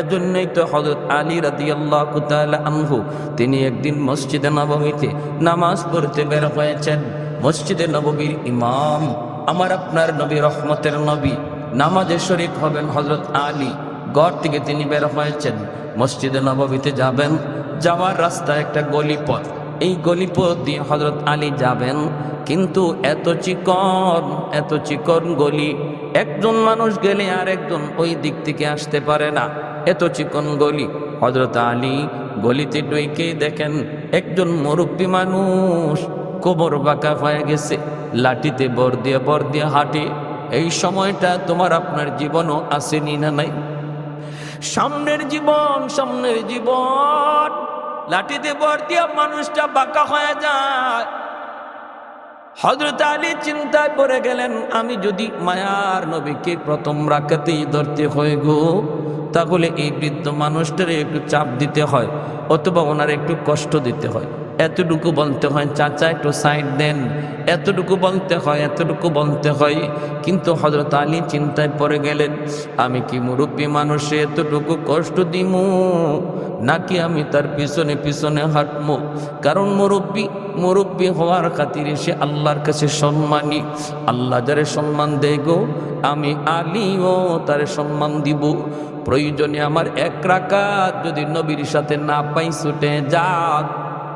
এজন্যই তো হজরত আলী রাদি আল্লাহ আনহু, তিনি একদিন মসজিদে নবমীতে নামাজ পড়তে বের হয়েছেন। মসজিদে নববীর ইমাম, আমার আপনার নবী রহমতের নবী, নামাজে শরিক হবেন হজরত আলী গড় থেকে তিনি বের হয়েছেন। মসজিদে নববীতে যাবেন, যাওয়ার রাস্তা একটা গলিপথ। এই গলিপথ দিয়ে হজরত আলী যাবেন, কিন্তু এত চিকন এত চিকন গলি, একজন মানুষ গেলে আর একজন ওই দিক থেকে আসতে পারে না। এত চিকন গলি। হজরত আলী গলিতে ডুইকে দেখেন একজন মুরব্বী মানুষ কোমর বাঁকা হয়ে গেছে, লাঠিতে বর দিয়ে বর দিয়ে হাঁটে। এই সময়টা তোমার আপনার জীবনও আসেনি না নাই? সামনের জীবন সামনের জীবন, লাঠিতে বর দিয়া মানুষটা বাঁকা হয়ে যায়। হজরত আলী চিন্তায় পড়ে গেলেন, আমি যদি মায়ার নবীকে প্রথম রাখাতেই ধরতে হয় গো তাহলে এই বৃদ্ধ মানুষটারে একটু চাপ দিতে হয় অথবা ওনার একটু কষ্ট দিতে হয়। এতটুকু বলতে হয়, চাচা একটু সাইড দেন। এতটুকু বলতে হয়, এতটুকু বলতে হয়। কিন্তু হজরত আলী চিন্তায় পড়ে গেলেন, আমি কি মুরব্বী মানুষে এতটুকু কষ্ট দিমু? নাকি আমি তার পিছনে পিছনে হাঁটবো কারণ মুরব্বী মুরব্বী হওয়ার খাতিরে সে আল্লাহর কাছে সম্মানী। আল্লাহ যারে সম্মান দেয় গো, আমি আলীও তারে সম্মান দিব। প্রয়োজনে আমার এক রাকাত যদি নবীর সাথে না পাই, ছুটে যাক।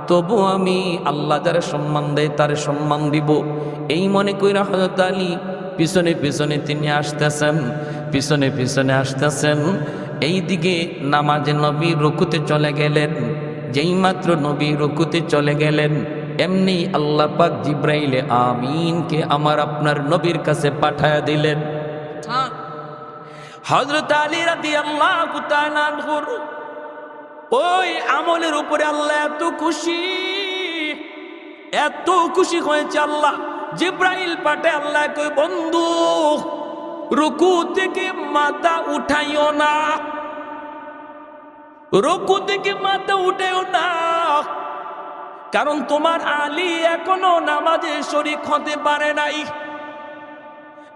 তবু আমি আল্লাহ যারা সম্মান দেয় তারে সম্মান দিব। এই মনে কইরা হজরত আলী, পিছনে পিছনে তিনি আসতেছেন, পিছনে পিছনে আসতেছেন। এই দিকে নামাজে নবী রুকুতে চলে গেলেন, যেই মাত্র নবী রুকুতে চলে গেলেন, এমনি আল্লাহ পাক জিব্রাইলে আমিনকে আমার আপনার নবীর কাছে পাঠায়া দিলেন। হজরত আলী রাদি আল্লাহ ওই আমলের উপরে আল্লাহ এত খুশি এত খুশি হয়েছে আল্লাহ। জিব্রাইল পাঠে আল্লাহ কই বন্ধু, রুকু থেকে মাথা উঠাইও না। রুকু থেকে মাথা উঠাইও না। কারণ তোমার আলী এখনও নামাজে শরিক হতে পারে নাই।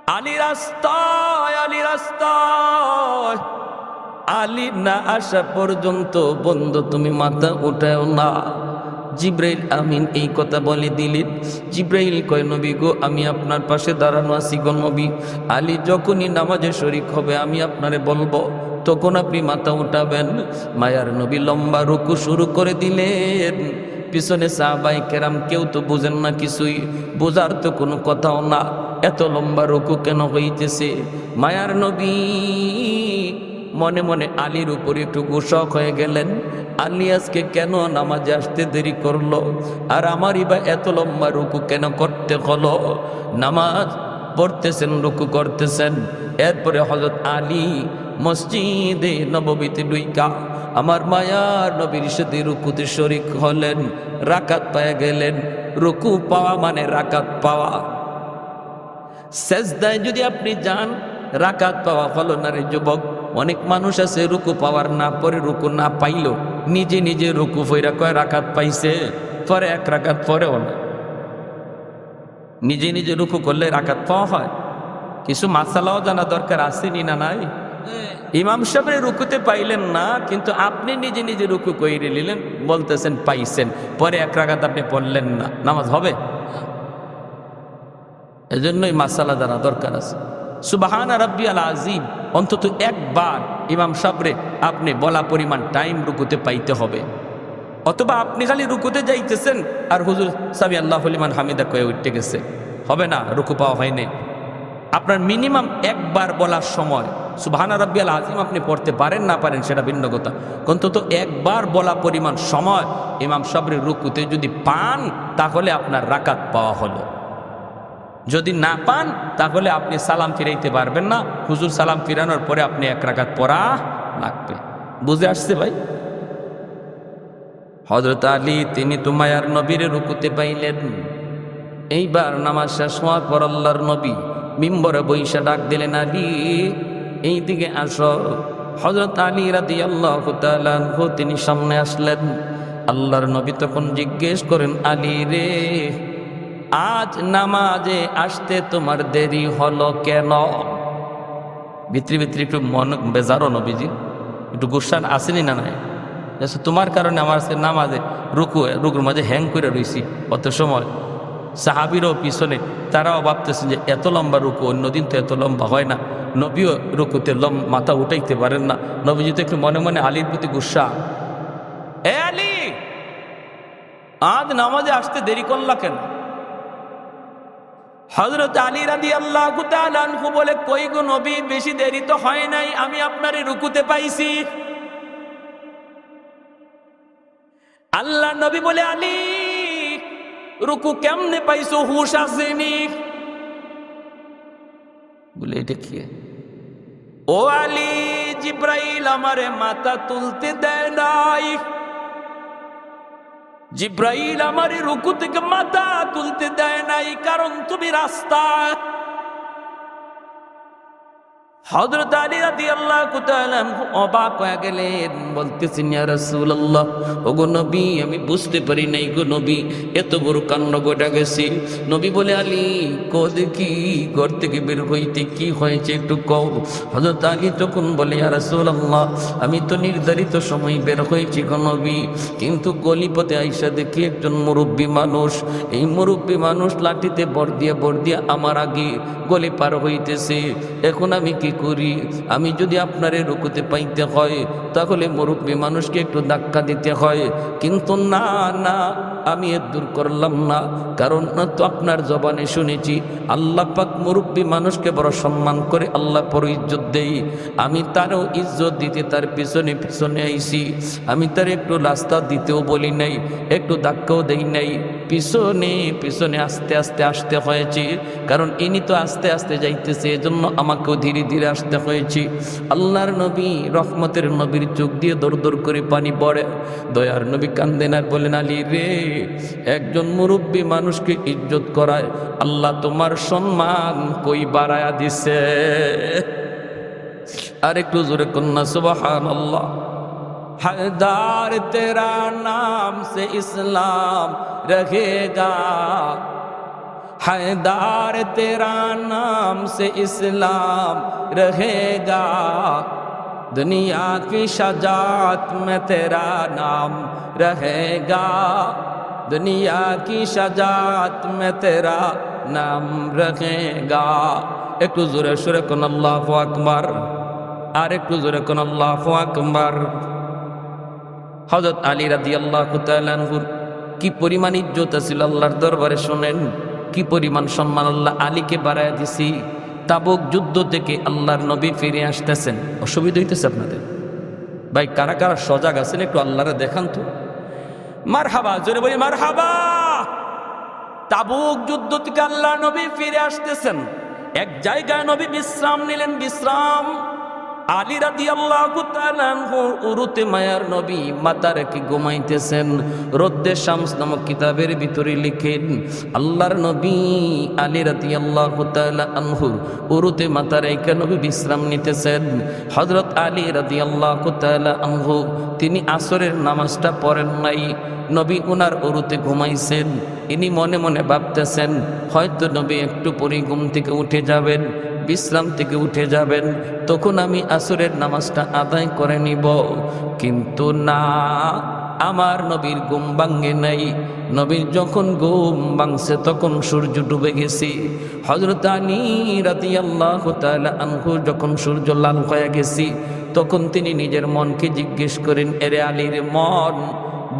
আলী রাস্তায় আলী রাস্তায় আলী না আসা পর্যন্ত বন্ধু তুমি মাথা উঠাও না। জিব্রাইল আমিন এই কথা বলে দিলেন। জিব্রাইল কয়, নবী গো, আমি আপনার পাশে দাঁড়ানো আছি গো নবী। আলী যখনই নামাজে শরিক হবে, আমি আপনারে বলব, তখন আপনি মাথা উঠাবেন। মায়ার নবী লম্বা রুকু শুরু করে দিলেন। পিছনে সাহাবাই কেরাম কেউ তো বুঝেন না কিছুই, বোঝার তো কোনো কথাও না। এত লম্বা রুকু কেন হইতেছে? মায়ার নবী মনে মনে আলীর উপরে একটু গোসক হয়ে গেলেন। আলী আজকে কেন নামাজে আসতে দেরি করল? আর আমারই বা এত লম্বা রুকু কেন করতে হলো? নামাজ পড়তেছেন, রুকু করতেছেন। এরপরে হজরত আলী মসজিদে নববীতে ডুইকা আমার মায়ার নবীর সাথে রুকুতে শরিক হলেন, রাকাত পায়া গেলেন। রুকু পাওয়া মানে রাকাত পাওয়া। সেজদায় যদি আপনি যান, রাকাত পাওয়া হলো না রে যুবক। অনেক মানুষ আছে, রুকু পাওয়ার না, পরে রুকু না পাইল নিজে নিজে রুকু ফইরা কয় রাকাত পাইছে, পরে এক রাকাত পরেও না। নিজে নিজে রুকু করলে রাকাত পাওয়া হয়। কিছু মাসালাও জানা দরকার, আসেনি না নাই? ইমাম সাহেবের রুকুতে পাইলেন না, কিন্তু আপনি নিজে নিজে রুকু কইরে নিলেন, বলতেছেন পাইছেন, পরে এক রাকাত আপনি পড়লেন না। নামাজ হবে? এজন্যই মাসালা জানা দরকার আছে। সুবাহানা রব্বি আল আজিম অন্তত একবার ইমাম সাবরে আপনি বলা পরিমাণ টাইম রুকুতে পাইতে হবে। অথবা আপনি খালি রুকুতে যাইতেছেন আর হুজুর সাবি আল্লাহ হলিমান হামিদা কয়ে উঠতে গেছে। হবে না, রুকু পাওয়া হয়নি আপনার মিনিমাম একবার বলার সময়, সুবাহানা রব্বি আল আজিম আপনি পড়তে পারেন না পারেন সেটা ভিন্ন কথা। অন্তত একবার বলা পরিমাণ সময় ইমাম সাবরের রুকুতে যদি পান, তাহলে আপনার রাকাত পাওয়া হলো। যদি না পান, তাহলে আপনি সালাম ফিরাইতে পারবেন না। হুজুর সালাম ফিরানোর পরে আপনি এক রাকাত পড়া লাগবে। বুঝে আসছে ভাই? হজরত আলী, তিনি তোমায়ার নবীর রুকুতে পাইলেন। এইবার নামাজ শেষ হওয়ার পর আল্লাহর নবী মিম্বরে বৈশা ডাক দিলেন, আলী এই দিকে আসো। হজরত আলী রাদি আল্লাহ তিনি সামনে আসলেন। আল্লাহর নবী তখন জিজ্ঞেস করেন, আলী রে আজ নামাজে আসতে তোমার দেরি হলো কেন? ভিতরি ভিতরি একটু মন বেজারো নবীজি একটু গুসান আসেনি না নাই? তোমার কারণে আমার আজকে নামাজে রুকু, রুকুর মাঝে হ্যাং করে রয়েছি অত সময়। সাহাবিরও পিছনে, তারাও ভাবতেছেন যে এত লম্বা রুকু, অন্যদিন তো এত লম্বা হয় না। নবীও রুকুতে লম, মাথা উঠাইতে পারেন না। নবীজি তো একটু মনে মনে আলীর প্রতি গুসা এ আলী! আজ নামাজে আসতে দেরি করলা কেন? হজরত আলী রাদি আল্লাহ আনহু বলে, কই গো নবী, বেশি দেরি তো হয় নাই, আমি আপনারে রুকুতে পাইছি। আল্লাহ নবী বলে, আলী, রুকু কেমনে পাইছো? হুশ আসেনি। বলে, এটা কি? ও আলী, জিব্রাইল আমারে মাথা তুলতে দেয় নাই। জিব্রাইল আমার রুকু থেকে মাথা তুলতে দেয় নাই কারণ তুমি রাস্তা। হযরত আলী রাদিয়াল্লাহু তাআলা অবাক হয়ে গেলেন ইয়া রাসূলুল্লাহ, ওগো নবী, আমি বুঝতে পারি নাই গো নবী, এত বড় কাণ্ড গোটা গেছি। নবী বলে, আলী কো? দেখি ঘর থেকে বের হইতে কি হয়েছে একটু কও। হযরত আলী তখন বলে রাসূলুল্লাহ, আমি তো নির্ধারিত সময় বের হয়েছি গো নবী, কিন্তু গলিপথে আইসা দেখি একজন মুরব্বী মানুষ। এই মুরব্বী মানুষ লাঠিতে বর দিয়ে বর দিয়ে আমার আগে গলি পার হইতেছে। এখন আমি কি করি। আমি যদি আপনারে রুকুতে পাইতে হয়, তাহলে মুরব্বী মানুষকে একটু ধাক্কা দিতে হয়। কিন্তু না না, আমি এর দূর করলাম না। কারণ না তো আপনার জবানে শুনেছি, আল্লাহ পাক মুরব্বী মানুষকে বড় সম্মান করে আল্লাহ পর ইজ্জত দেই। আমি তারও ইজ্জত দিতে তার পিছনে পিছনে আইছি। আমি তার একটু রাস্তা দিতেও বলি নাই, একটু ধাক্কাও দেই নাই। পিছনে পিছনে আস্তে আস্তে, আসতে হয়েছে। কারণ ইনি তো আস্তে আস্তে যাইতেছে, এজন্য আমাকেও ধীরে ধীরে আসতে হয়েছে। আল্লাহর নবী রহমতের নবীর চোখ দিয়ে দর দর করে পানি পড়ে। দয়ার নবী কান্দেন আর বলেন, আলী রে, একজন মুরব্বী মানুষকে ইজ্জত করায় আল্লাহ তোমার সম্মান কই বাড়ায়া দিছে? আর একটু জোরে কন্যা সুবাহান আল্লাহ हैदार तेरा नाम से इस्लाम रहेगा हैदार तेरा नाम से इस्लाम रहेगा दुनिया की शजात में तेरा नाम रहेगा दुनिया की शजात में तेरा नाम रहेगा একটু জোরে সুরে কোন আল্লাহ আকবার আর একটু জোরে কোন আল্লাহ আকবার হজরত আলী রাদি আল্লাহ কি পরিমাণ ইজ্জত আছিল আল্লাহর দরবারে শোনেন, কি পরিমাণ সম্মান আল্লাহ আলীকে বাড়ায় দিছি। তাবুক যুদ্ধ থেকে আল্লাহর নবী ফিরে আসতেছেন। অসুবিধা হইতেছে আপনাদের? ভাই, কারা কারা সজাগ আছেন একটু আল্লাহরে দেখান তো। মার হাবা জোরে বলি মার হাবা তাবুক যুদ্ধ থেকে আল্লাহ নবী ফিরে আসতেছেন। এক জায়গায় নবী বিশ্রাম নিলেন, বিশ্রাম। আলী রাদি আল্লাহ উরুতে মায়ার নবী মাতা রেখে ঘুমাইতেছেন? রদ্দে শামস নামক কিতাবের ভিতরে লিখেন, আল্লাহর নবী আলী রাদি আল্লাহ আনহু উরুতে মাতা রেখে নবী বিশ্রাম নিতেছেন। হজরত আলী রাদি আল্লাহ আনহু, তিনি আসরের নামাজটা পড়েন নাই। নবী উনার উরুতে ঘুমাইছেন। ইনি মনে মনে ভাবতেছেন, হয়তো নবী একটু পরে ঘুম থেকে উঠে যাবেন। বিশ্রাম থেকে উঠে যাবেন, তখন আমি আসরের নামাজটা আদায় করে নিব। কিন্তু না, আমার নবীর ঘুম ভাঙ্গে নাই। নবীর যখন ঘুম ভাঙছে, তখন সূর্য ডুবে গেছি। হজরত রাতি আল্লাহ আনহু যখন সূর্য লাল হয়ে গেছি, তখন তিনি নিজের মনকে জিজ্ঞেস করেন, এরে আলীর মন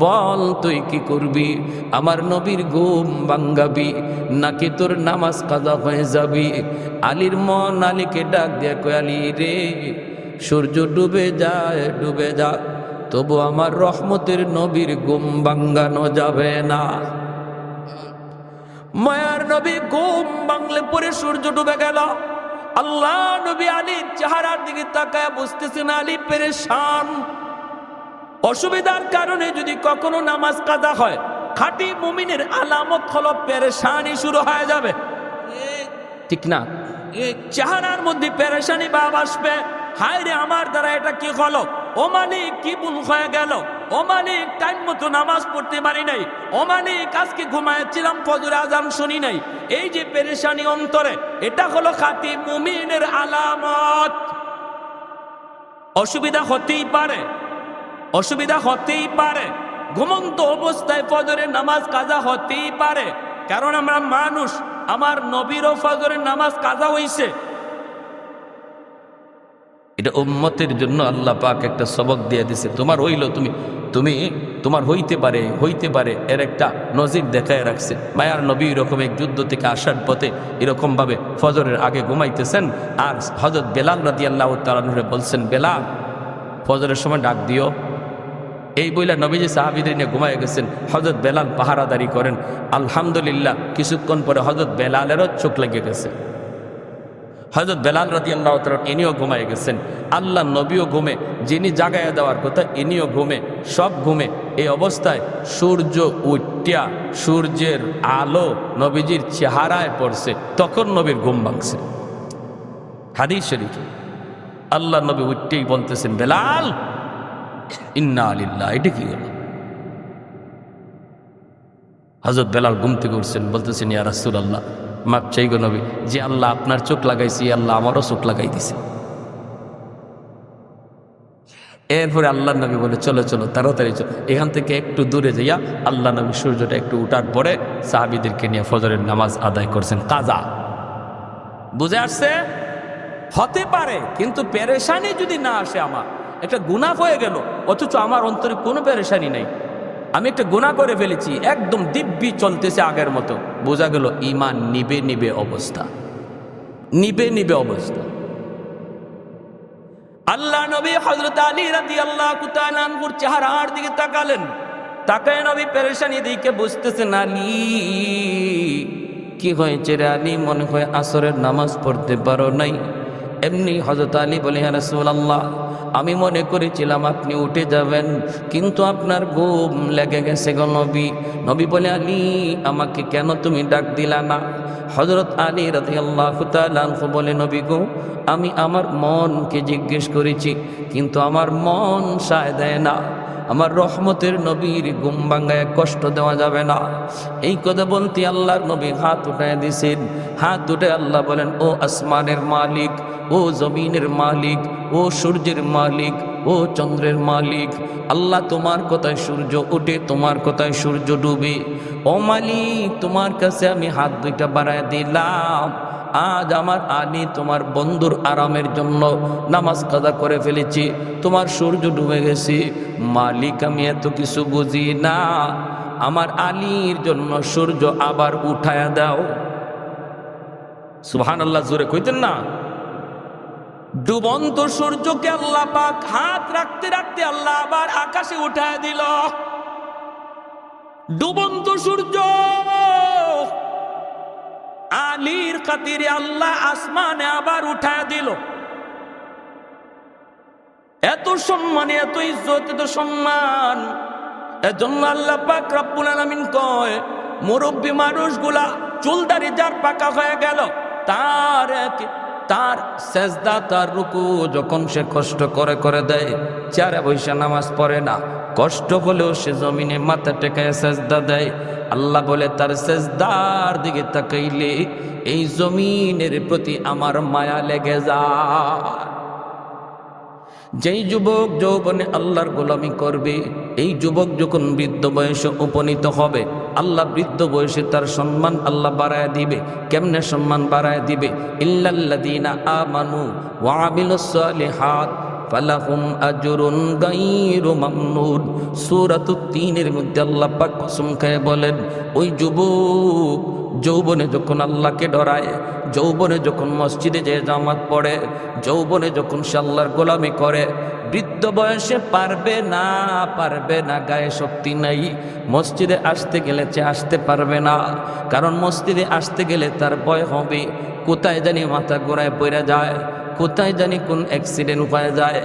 বল, তুই কি করবি? আমার নবীর ঘুম বাঙ্গাবি নাকি তোর নামাজ কাজা হয়ে যাবি? আলীর মন আলীকে ডাক দিয়ে কয়, আলী রে, সূর্য ডুবে যায়, ডুবে যা। তবু আমার রহমতের নবীর ঘুম বাঙ্গানো যাবে না। মায়ার নবী ঘুম বাংলে পরে সূর্য ডুবে গেল। আল্লাহ নবী আলীর চেহারার দিকে তাকায় বুঝতেছেন, আলী পেরেশান। অসুবিধার কারণে যদি কখনো নামাজ কাজা হয়, খাঁটি মুমিনের আলামত হলো পেরেশানি শুরু হয়ে যাবে। ঠিক না? চেহারার মধ্যে পেরেশানি ভাব আসবে। হায় রে আমার দ্বারা এটা কি হলো? ও মালিক কি ভুল হয়ে গেল? ও মালিক টাইম মতো নামাজ পড়তে পারি নাই। ও মালিক আজকে ঘুমাইছিলাম ফজর আজান শুনি নাই। এই যে পেরেশানি অন্তরে, এটা হলো খাঁটি মুমিনের আলামত। অসুবিধা হতেই পারে। অসুবিধা হতেই পারে। ঘুমন্ত অবস্থায় ফজরের নামাজ কাজা হতেই পারে। কারণ আমরা মানুষ, আমার নবীরও ফজরের নামাজ কাজা হইছে। এটা উম্মতের জন্য আল্লাহ পাক একটা সবক দিয়ে দিছে। তোমার হইল তুমি তুমি তোমার হইতে পারে হইতে পারে, এর একটা নজির দেখায় রাখছে। মায়ার নবী এরকম এক যুদ্ধ থেকে আসার পথে এরকমভাবে ফজরের আগে ঘুমাইতেছেন। আর হজরত বেলাল রাদি আল্লাহ বলছেন, বেলাল, ফজরের সময় ডাক দিও। এই বইলা নবীজি সাহাবিদের নিয়ে ঘুমায় গেছেন। হজরত বেলাল পাহারাদারি করেন। আলহামদুলিল্লাহ, কিছুক্ষণ পরে হজরত বেলালেরও চোখ লেগে গেছে। হজরত বেলাল রাতি আল্লাহ ইনিও ঘুমায় গেছেন। আল্লাহ নবীও ঘুমে, যিনি জাগাইয়া দেওয়ার কথা ইনিও ঘুমে, সব ঘুমে। এই অবস্থায় সূর্য উঠিয়া সূর্যের আলো নবীজির চেহারায় পড়ছে, তখন নবীর ঘুম ভাঙছে। হাদিস শরীফ আল্লাহ নবী উঠতেই বলতেছেন, বেলাল ইন্না আলিল্লাহ এটা কি হলো? হজরত বেলাল ঘুম থেকে উঠছেন, বলতেছেন, ইয়া রাসুল আল্লাহ মাপ চাই নবী, যে আল্লাহ আপনার চোখ লাগাইছি আল্লাহ আমারও চোখ লাগাই দিছে। এরপরে আল্লাহ নবী বলে, চলো চলো, তাড়াতাড়ি চলো। এখান থেকে একটু দূরে যাইয়া আল্লাহ নবী সূর্যটা একটু উঠার পরে সাহাবিদেরকে নিয়ে ফজরের নামাজ আদায় করছেন, কাজা। বুঝে আসছে? হতে পারে, কিন্তু পেরেশানি যদি না আসে আমার একটা গুণা হয়ে গেল, অথচ আমার অন্তরে কোনো পেরেশানি নেই। আমি একটা গুণা করে ফেলেছি, একদম দিব্যি চলতেছে আগের মতো। বোঝা গেল ইমান নিবে নিবে অবস্থা। নিবে নিবে অবস্থা। আল্লাহ নবী হজরত আলী রাদি আল্লাহ কুতানানপুর চেহারার দিকে তাকালেন। তাকায় নবী পেরেশানি দিকে বুঝতেছেন আলী কি হয়েছে রে আলী? মনে হয় আসরের নামাজ পড়তে পারো নাই। এমনি হজরত আলী বলে হ্যাঁ রাসূলুল্লাহ আমি মনে করেছিলাম আপনি উঠে যাবেন, কিন্তু আপনার ঘুম লেগে গেছে গো নবী। নবী বলে, আলী, আমাকে কেন তুমি ডাক দিলা না? হজরত আলী রাতে আল্লাহ বলে, নবী গো, আমি আমার মনকে জিজ্ঞেস করেছি, কিন্তু আমার মন সায় দেয় না। আমার রহমতের নবীর গুম ভাঙ্গায় কষ্ট দেওয়া যাবে না। এই কথা বলতে আল্লাহর নবী হাত উঠায় দিছেন। হাত উঠে আল্লাহ বলেন, ও আসমানের মালিক, ও জমিনের মালিক, ও সূর্যের মালিক, ও চন্দ্রের মালিক, আল্লাহ তোমার কথায় সূর্য ওঠে তোমার কথায় সূর্য ডুবে। ও মালিক, তোমার কাছে আমি হাত দুইটা বাড়ায় দিলাম। আজ আমার আলী তোমার বন্ধুর আরামের জন্য নামাজ কাজা করে ফেলেছি। তোমার সূর্য ডুবে গেছি। মালিক, আমি এত কিছু বুঝি না। আমার আলীর জন্য সূর্য আবার উঠায়া দাও। সুহান আল্লাহ জোরে কইতেন না? ডুবন্ত সূর্যকে আল্লাহ পাক হাত রাখতে রাখতে আল্লাহ আবার আকাশে উঠায় দিল। ডুবন্ত সূর্য! আলীর খাতিরে আল্লাহ আসমানে আবার উঠায় দিল। এত সম্মান, এত ইজ্জত, এত সম্মান। এজন্য আল্লাহ পাক রব্বুল আলামিন কয়, মুরব্বী মানুষগুলা চুলদারি যার পাকা হয়ে গেল, তার তার সেজদা, তার রুকু যখন সে কষ্ট করে করে দেয় চারে বৈশা নামাজ পড়ে না, কষ্ট হলেও সে জমিনে মাথা টেকায় সেজদা দেয়। আল্লাহ বলে, তার সেজদার দিকে তাকাইলে এই জমিনের প্রতি আমার মায়া লেগে যায়। যেই যুবক যৌবনে আল্লাহর গোলামি করবে, এই যুবক যখন বৃদ্ধ বয়সে উপনীত হবে, আল্লাহ বৃদ্ধ বয়সে তার সম্মান আল্লাহ বাড়ায় দিবে। কেমনে সম্মান বাড়ায় দিবে? ইল্লাল্লাদিনা আমানু ওয়া আমিলুস সালিহাত। ফালাহুম আজরুন গায়রু মামনুন সূরাতুত তিনের মধ্যে আল্লাহ পাক কসম খেয়ে বলেন, ওই যুবক, যৌবনে যখন আল্লাহকে ডরায়, যৌবনে যখন মসজিদে যে জামাত পড়ে, যৌবনে যখন সে আল্লাহর গোলামি করে, বৃদ্ধ বয়সে পারবে না পারবে না, গায়ে শক্তি নাই। মসজিদে আসতে গেলে সে আসতে পারবে না, কারণ মসজিদে আসতে গেলে তার ভয় হবে। কোথায় জানি মাথা গোড়ায় পড়ে যায়। কোথায় জানি কোন অ্যাক্সিডেন্ট হয়ে যায়।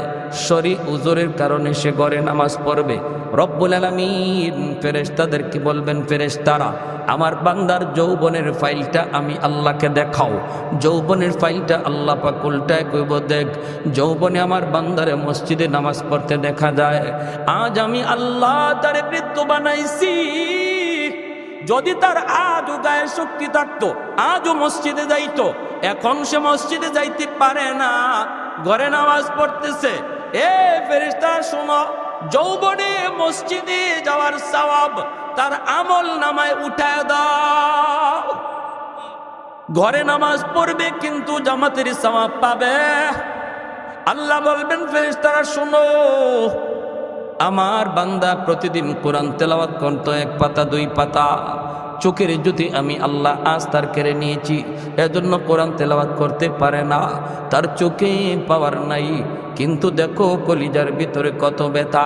শরী উজোরের কারণে সে ঘরে নামাজ পড়বে। রব্বুল আলমিন ফেরেশতাদেরকে বলবেন, ফেরেশতারা, আমার বান্দার যৌবনের ফাইলটা আমি আল্লাহকে দেখাও। যৌবনের ফাইলটা আল্লাহ পাক উল্টায় কইব, দেখ, যৌবনে আমার বান্দারে মসজিদে নামাজ পড়তে দেখা যায়। আজ আমি আল্লাহ তারে বৃত্ত বানাইছি। যদি তার আজও গায়ে শক্তি থাকতো, আজও মসজিদে যাইত, এখন সে মসজিদে যাইতে পারে না। ঘরে নামাজ পড়তেছে। এ ফেরেশতা, শোনো, যৌবনে মসজিদে যাওয়ার সওয়াব তার আমল নামায় উঠায় দাও। ঘরে নামাজ পড়বে কিন্তু জামাতের সওয়াব পাবে। আল্লাহ বলবেন ফেরিস্তারা শোনো আমার বান্দা প্রতিদিন কোরআন তেলাওয়াত করতো, এক পাতা, দুই পাতা। চোখের যদি আমি আল্লাহ আজ তার কেড়ে নিয়েছি, এজন্য কোরআন তেলাওয়াত করতে পারে না। তার চোখে পাওয়ার নাই, কিন্তু দেখো কলিজার ভিতরে কত ব্যথা।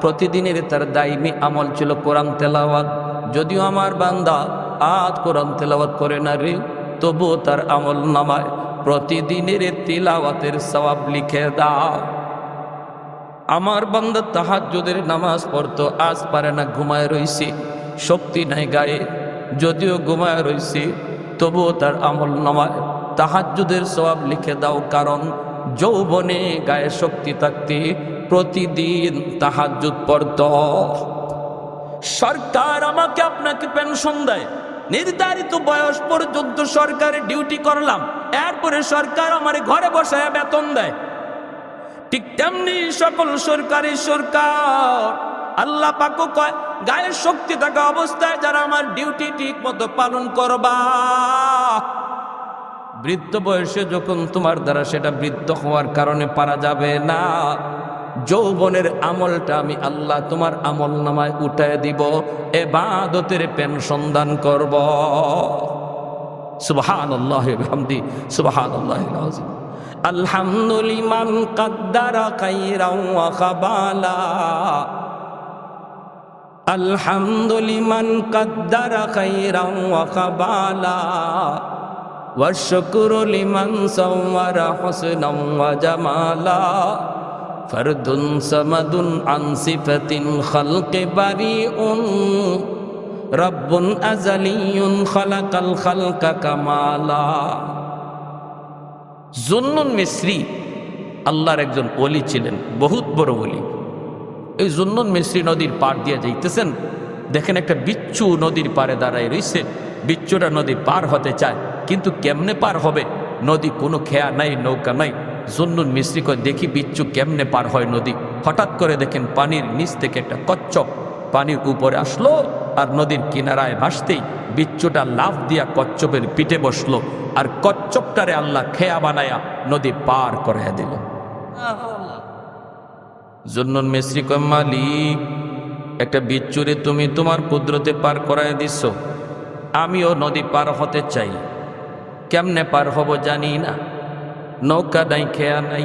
প্রতিদিনের তার দাইমি আমল ছিল কোরআন তেলাওয়াত। যদিও আমার বান্দা আজ কোরআন তেলাওয়াত করে না রে, তবুও তার আমল নামায়। প্রতিদিনের তিলাওয়াতের সওয়াব লিখে দাও। আমার বান্দা তাহাজ্জুদের নামাজ পড়তো, আজ পারে না ঘুমায় রইছি। শক্তি নাই গায়ে, যদিও ঘুমায় রইছি, তবুও তার আমল নামায়। তাহাজ্জুদের সওয়াব লিখে দাও, কারণ যৌবনে গায়ে শক্তি থাকতে প্রতিদিন তাহাজ্জুদ পড়ত। সরকার আমাকে আপনাকে পেনশন দেয়। নির্ধারিত বয়স পর্যন্ত সরকারের ডিউটি করলাম। এরপরে সরকার আমার ঘরে বসায় বেতন দেয়। ঠিক তেমনি সকল সরকারি সরকার। আল্লাহ পাকও কয়, গায়ের শক্তি থাকা অবস্থায় যারা আমার ডিউটি ঠিক মতো পালন করবা। বৃদ্ধ বয়সে যখন তোমার দ্বারা সেটা বৃদ্ধ হওয়ার কারণে পারা যাবে না, যৌবনের আমলটা আমি আল্লাহ তোমার আমল নামায় উঠায় দিব, এবাদতের পেনশন দান করব। সুবহান আল্লাহ সুবহান আল্লাহ الحمد لمن قدر خيرا وخبالا الحمد لمن قدر خيرا وخبالا والشكر لمن صور حسنا وجمالا فرد صمد عن صفة الخلق بريء رب أزلي خلق الخلق كمالا জুন্নুন মিশ্রি আল্লাহর একজন অলি ছিলেন, বহুত বড় অলি এই জুন্নুন মিশ্রি নদীর পার দিয়ে যাইতেছেন, দেখেন একটা বিচ্ছু নদীর পারে দাঁড়ায় রইছে, বিচ্ছুটা নদী পার হতে চায়, কিন্তু কেমনে পার হবে? নদী কোনো খেয়া নাই, নৌকা নাই। জুন্নুন মিশ্রি কয়, দেখি বিচ্ছু কেমনে পার হয় নদী? হঠাৎ করে দেখেন পানির নিচ থেকে একটা কচ্ছপ পানির উপরে আসলো। আর নদীর কিনারায় ভাসতেই বিচ্ছুটা লাভ দিয়া কচ্ছপের পিঠে বসল আর কচ্ছপটারে আল্লাহ খেয়া বানায়া নদী পার করে দিল। জন্নুন মিশ্রি মালিক, একটা বিচ্ছুরে তুমি তোমার কুদরতে পার করায় দিছ। আমিও নদী পার হতে চাই। কেমনে পার হব জানি না। নৌকা নাই, খেয়া নাই।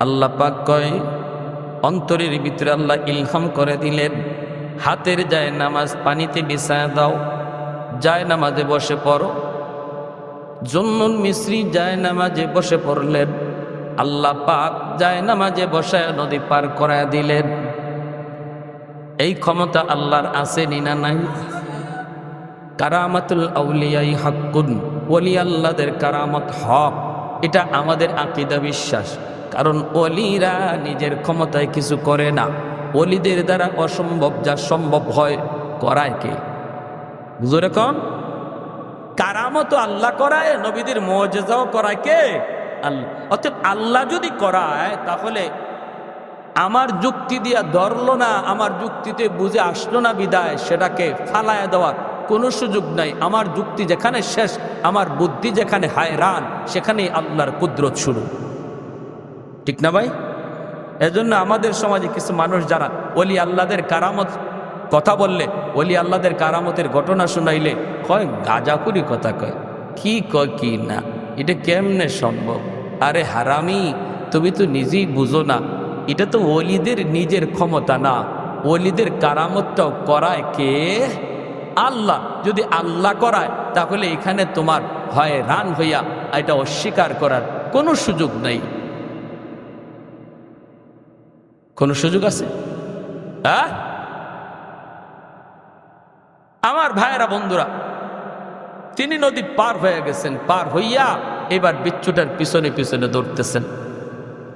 আল্লাহ পাক কয়, অন্তরের ভিতরে আল্লাহ ইলহাম করে দিলেন। হাতের যায় নামাজ পানিতে বিছায় দাও, যায় নামাজে বসে পড়ো। জন্নুন মিশ্রি যায় নামাজে বসে পড়লেন, আল্লাহ পাক যায় নামাজে বসায় নদী পার করায় দিলেন। এই ক্ষমতা আল্লাহর আছে না নাই? কারামাতুল আউলিয়াই হাক্কুন ওলি আল্লাদের কারামত হক, এটা আমাদের আকিদা বিশ্বাস, কারণ অলিরা নিজের ক্ষমতায় কিছু করে না। অলিদের দ্বারা অসম্ভব যা সম্ভব হয়, করায় কে? বুঝো রেখন কারামত আল্লাহ করায়, নবীদের মজেজাও করায় কে? আল্লাহ। অর্থাৎ আল্লাহ যদি করায়, তাহলে আমার যুক্তি দিয়া ধরলো না, আমার যুক্তিতে বুঝে আসলো না বিদায়, সেটাকে ফালায় দেওয়ার কোনো সুযোগ নাই। আমার যুক্তি যেখানে শেষ, আমার বুদ্ধি যেখানে হায়রান, সেখানেই আল্লাহর কুদরত শুরু। ঠিক না ভাই? এজন্য আমাদের সমাজে কিছু মানুষ যারা অলি আল্লাদের কারামত কথা বললে অলি আল্লাদের কারামতের ঘটনা শুনাইলে, কয় গাজাকুরি কথা কয়। কি কয় কি না? এটা কেমনে সম্ভব? আরে হারামি, তুমি তো নিজেই বুঝো না। এটা তো অলিদের নিজের ক্ষমতা না। অলিদের কারামতটাও করায় কে? আল্লাহ। যদি আল্লাহ করায়, তাহলে এখানে তোমার হয় রান হইয়া এটা অস্বীকার করার কোনো সুযোগ নেই। কোনো সুযোগ আছে? হ্যাঁ আমার ভাইয়েরা, বন্ধুরা, তিনি নদী পার হয়ে গেছেন, পার হইয়া এবার বিচ্ছুটার পিছনে পিছনে দৌড়তেছেন।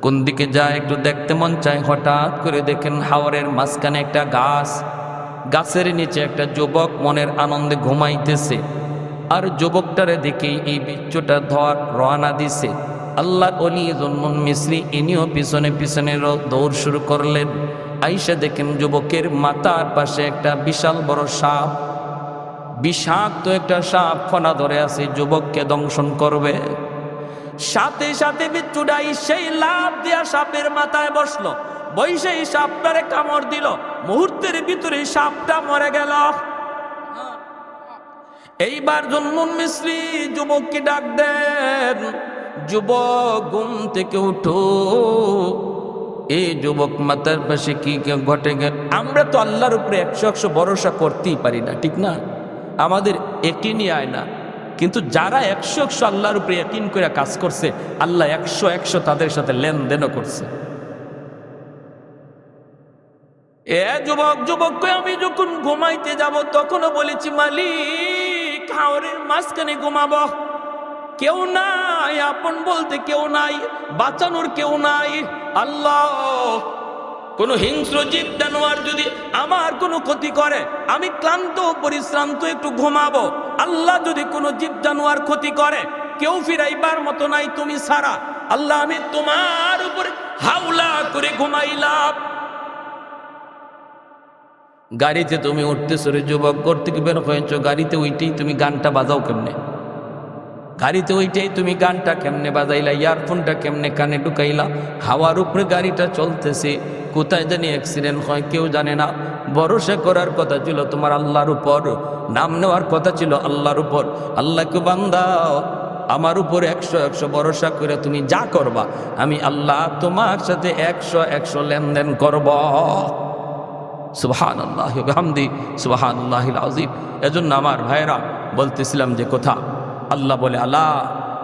কোন দিকে যায় একটু দেখতে মন চায়, হঠাৎ করে দেখেন হাওরের মাঝখানে একটা গাছ। গাছের নিচে একটা যুবক মনের আনন্দে ঘুমাইতেছে। আর যুবকটারে দেখে এই বিচ্ছুটা ধর রওনা দিছে। আল্লাহর অলি জন্মন মিশ্রি ইনিও পিছনে পিছনে দৌড় শুরু করলেন। আইসা দেখেন যুবকের মাথার পাশে একটা বিশাল বড় সাপ, বিষাক্ত একটা সাপ ফনা ধরে আছে, যুবককে দংশন করবে। সাথে সাথে বিচ্ছুডাই সেই লাভ দিয়া সাপের মাথায় বসল। বৈশাই সাপটারে কামড় দিল। মুহূর্তের ভিতরে সাপটা মরে গেল। এইবার জন্মন মিশ্রি যুবককে ডাক দেন। যুবক ঘুম থেকে উঠো। এই যুবক মাতার পাশে কি ঘটে গেল আমরা তো আল্লাহর উপরে একশো একশো ভরসা করতেই পারি না, ঠিক না? আমাদের একিনই আয় না। কিন্তু যারা একশো একশো আল্লাহর উপরে একিন করে কাজ করছে, আল্লাহ একশো একশো তাদের সাথে লেনদেনও করছে। এ যুবক যুবক আমি যখন ঘুমাইতে যাব, তখনও বলেছি, মালিক, হাওরের মাঝখানে ঘুমাবো। কেউ নাই, আপন বলতে কেউ নাই, বাঁচানোর কেউ নাই। আল্লাহ, কোন হিংস্র জীব জানোয়ার যদি আমার কোনো ক্ষতি করে, আমি ক্লান্ত, পরিশ্রান্ত, একটু ঘুমাবো। আল্লাহ যদি কোনো জীব জানোয়ার ক্ষতি করে, কেউ ফিরাইবার মতো নাই তুমি সারা। আল্লাহ, আমি তোমার উপরে হাওলা করে ঘুমাইলাম। গাড়িতে তুমি উঠতেছো রে যুবক, ঘর থেকে বের হয়েছো, গাড়িতে ওইটাই তুমি গানটা বাজাও কেমনে? গাড়িতে ওইটাই তুমি গানটা কেমনে বাজাইলা, ইয়ারফোনটা কেমনে কানে ঢুকাইলা, হাওয়ার উপরে গাড়িটা চলতেছে, কোথায় জানি অ্যাক্সিডেন্ট হয়, কেউ জানে না। ভরসা করার কথা ছিল তোমার আল্লাহর উপর, নাম নেওয়ার কথা ছিল আল্লাহর উপর। আল্লাহকে বান্দাও, আমার উপর একশো একশো ভরসা করে তুমি যা করবা, আমি আল্লাহ তোমার সাথে একশো একশো লেনদেন করব। সুবাহান আল্লাহ হামদি সুবাহান আল্লাহ আজিম এজন্য আমার ভাইরা বলতেছিলাম যে কথা আল্লাহ বলে আল্লাহ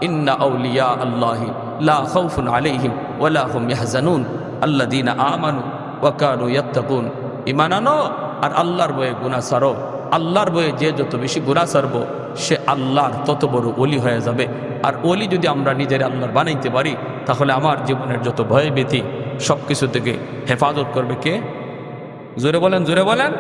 ইন্না আউলিয়া আল্লাহি, লা খাউফুন আলাইহিম ওয়ালা হুম ইয়াহজানুন। আল্লাযীনা আমানু ওয়া কানু ইয়াত্তাকুন। ঈমান আনো আর আল্লাহর বয়ে গুনাহ সারো। আল্লাহর বয়ে যে যত বেশি গুনাহ সারবো, সে আল্লাহর তত বড় ওলি হয়ে যাবে। আর ওলি যদি আমরা নিজের আল্লাহর বানাইতে পারি, তাহলে আমার জীবনের যত ভয় ভীতি সব কিছু থেকে হেফাজত করবে কে? জোরে বলেন জোরে বলেন।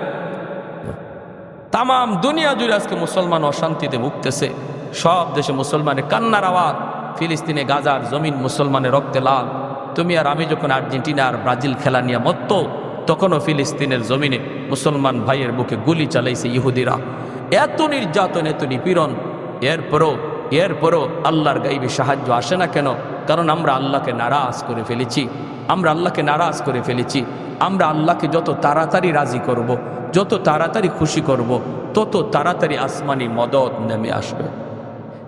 তাম দুনিয়া জুড়ে আজকে মুসলমান অশান্তিতে ভুগতেছে। সব দেশে মুসলমানের কান্নার আওয়াজ। ফিলিস্তিনে গাজার জমিন মুসলমানের রক্তে লাল। তুমি আর আমি যখন আর্জেন্টিনা আর ব্রাজিল খেলা নিয়ে মত্ত, তখনও ফিলিস্তিনের জমিনে মুসলমান ভাইয়ের বুকে গুলি চালাইছে ইহুদিরা। এত নির্যাতন, এত নিপীড়ন। এরপরও এরপরও আল্লাহর গাইবে সাহায্য আসে না কেন? কারণ আমরা আল্লাহকে নারাজ করে ফেলেছি। আমরা আল্লাহকে নারাজ করে ফেলেছি। আমরা আল্লাহকে যত তাড়াতাড়ি রাজি করব। যত তাড়াতাড়ি খুশি করব। তত তাড়াতাড়ি আসমানি মদত নেমে আসবে।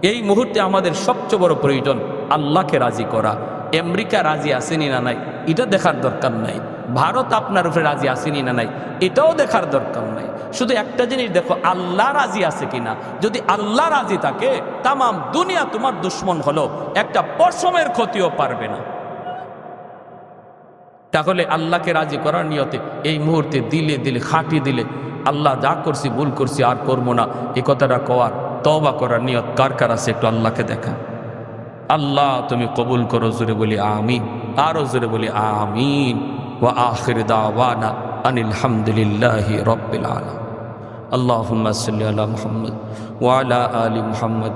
এই মুহূর্তে আমাদের সবচেয়ে বড় প্রয়োজন আল্লাহকে রাজি করা। আমেরিকা রাজি আসেনি না নাই? এটা দেখার দরকার নাই। ভারত আপনার উপরে রাজি আসেনি না নাই? এটাও দেখার দরকার নাই। শুধু একটা জিনিস দেখো, আল্লাহ রাজি আছে কিনা? যদি আল্লাহ রাজি থাকে, তামাম দুনিয়া তোমার দুশ্মন হলো, একটা পশমের ক্ষতিও পারবে না। তাহলে আল্লাহকে রাজি করার নিয়তে এই মুহূর্তে দিলে দিলে, খাটি দিলে, আল্লাহ যা করছি, ভুল করছি আর করব না। এ কথাটা কওয়ার তবা করার নিয়ত কার কার আছে একটু আল্লাহকে দেখা। আল্লাহ, তুমি কবুল করো, জোরে বলি আমিন। আরও জোরে বলি আমিন। ও আখির দাওয়ানা আনিল হামদুলিল্লাহ রব্বিল আলম আল্লাহ মুহাম্মদ ওয়া আলা মুহাম্মদ।